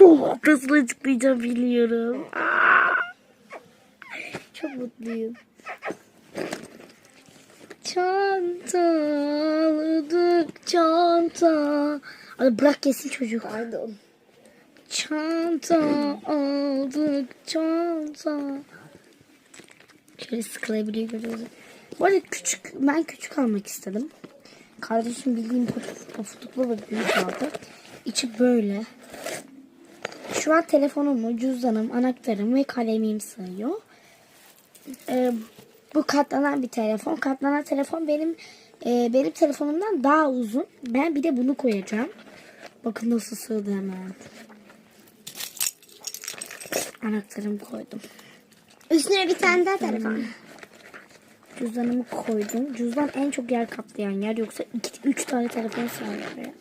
Oh, nasıl açıklayacağım biliyorum. Aa! Çok mutluyum. Çanta aldık çanta. Hadi bırak kesin çocuk. Pardon. Çanta aldık çanta. Şöyle sıkılabiliyor görüyoruz. Bu arada küçük, ben küçük almak istedim. Kardeşim bildiğim pofuduk- pofuduklu ve büyük aldı. İçi böyle. Şu an telefonumu, cüzdanım, anahtarım ve kalemim sığıyor. Ee, bu katlanan bir telefon. Katlanan telefon benim e, benim telefonumdan daha uzun. Ben bir de bunu koyacağım. Bakın nasıl sığdı hemen. Anahtarımı koydum. Üstüne bir tane daha telefon. Cüzdanımı koydum. Cüzdan en çok yer kaplayan yer yoksa 2 3 tane telefon sığar buraya.